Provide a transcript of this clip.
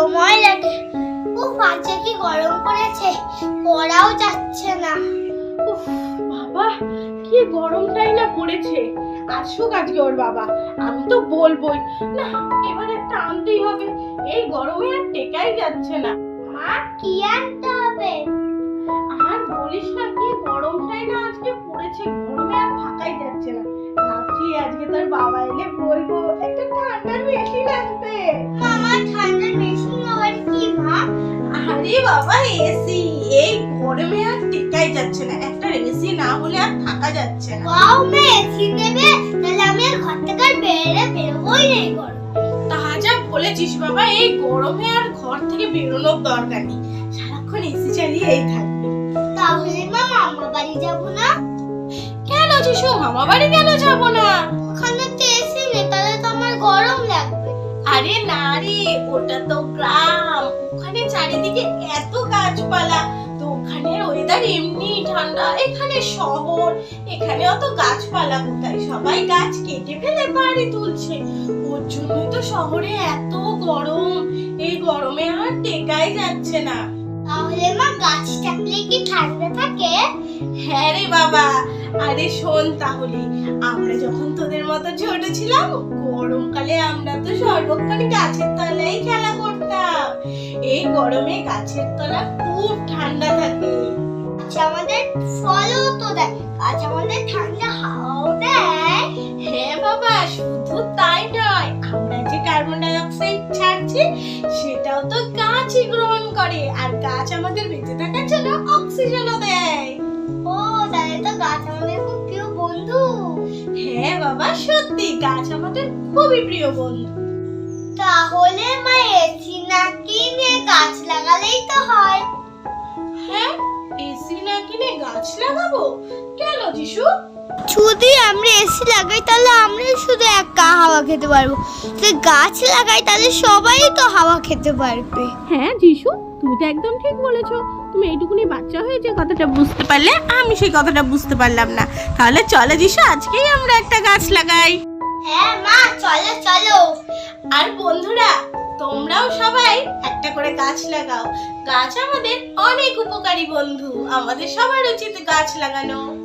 সময় লাগে। ও পাঁচে কি গরম পড়েছে? পড়াও যাচ্ছে না। উফ, বাবা কি গরমটাই না পড়েছে। আসুক আজকে ওর বাবা আমি তো বলবোই। না এবার একটা আনতেই হবে। এই গরমে আর টেকাই যাচ্ছে না। মা কি আনতে হবে? আর বলিস না কি গরমটাই না আজকে পড়েছে। গরমে আর থাকাই যাচ্ছে না। ভাবছি আজকে তোর বাবা এলে বলব একটা ঠান্ডা বেশি লাগবে মামা গরমে আর টেকাই যাচ্ছে না। একটা এসি না হলে আর থাকা যাচ্ছে না। বাও মে এসি দেবে তাহলে আমি আর ঘর থেকে আর বেরে বেরোবই নেই গরম তা যা বলেছিস বাবা এই গরমে আর ঘর থেকে বেরোনোর দরকার নেই। সারাক্ষণ এসি চালিয়েই থাকবে। তাহলে মা মামা বাড়ি যাব না? কেন যিশু মামা বাড়ি কেন যাব না? ওখানে তো এসি নেই তাহলে তো আমার গরম লাগবে। আরে না রে ওটা তো গ্রাম। ওখানে চারিদিকে এত গাছপালা। ওয়েদার এমনি ঠান্ডা এখানে শহর এখানে অত গাছপালা কোথায় সবাই গাছ কেটে ফেলে বাড়ি তুলছে? ওর জন্যই তো শহরে এত গরম এই গরমে আর টেকাই যাচ্ছে না। তাহলে মা গাছ থাকলে কি ঠান্ডা থাকে? হ্যাঁ রে বাবা আরে শোন তাহলে আমরা যখন তোদের মতো ছোট ছিলাম গরমকালে আমরা তো সর্বক্ষণ গাছের তলায় খেলা করতাম। এই গরমে গাছের তলা খুব ঠান্ডা থাকে। সেটাও তো গাছই গ্রহণ করে আর গাছ আমাদের বেঁচে থাকার জন্য অক্সিজেনও দেয়। ও তাহলে তো গাছ আমাদের খুব প্রিয় বন্ধু। হ্যাঁ বাবা সত্যি গাছ আমাদের খুবই প্রিয় বন্ধু। তাহলে মা এসি না কিনে গাছ লাগালেই তো হয়। হ্যাঁ এসি না কিনে গাছ লাগাবো? কেন যিশু? যদি আমরা এসি লাগাই তাহলে আমরা শুধু একা হাওয়া খেতে পারব। যদি গাছ লাগাই তাহলে সবাই তো হাওয়া খেতে পারবে। হ্যাঁ যিশু তুমি তো একদম ঠিক বলেছ। তুমি এইটুকুনি বাচ্চা হয়ে যে কথাটা বুঝতে পারলে আমি সেই কথাটা বুঝতে পারলাম না। তাহলে চলো যিশু আজকেই আমরা একটা গাছ লাগাই। হ্যাঁ মা চলো চলো। আর বন্ধুরা তোমরাও সবাই একটা করে গাছ লাগাও। গাছ আমাদের অনেক উপকারী বন্ধু। আমাদের সবার উচিত গাছ লাগানো।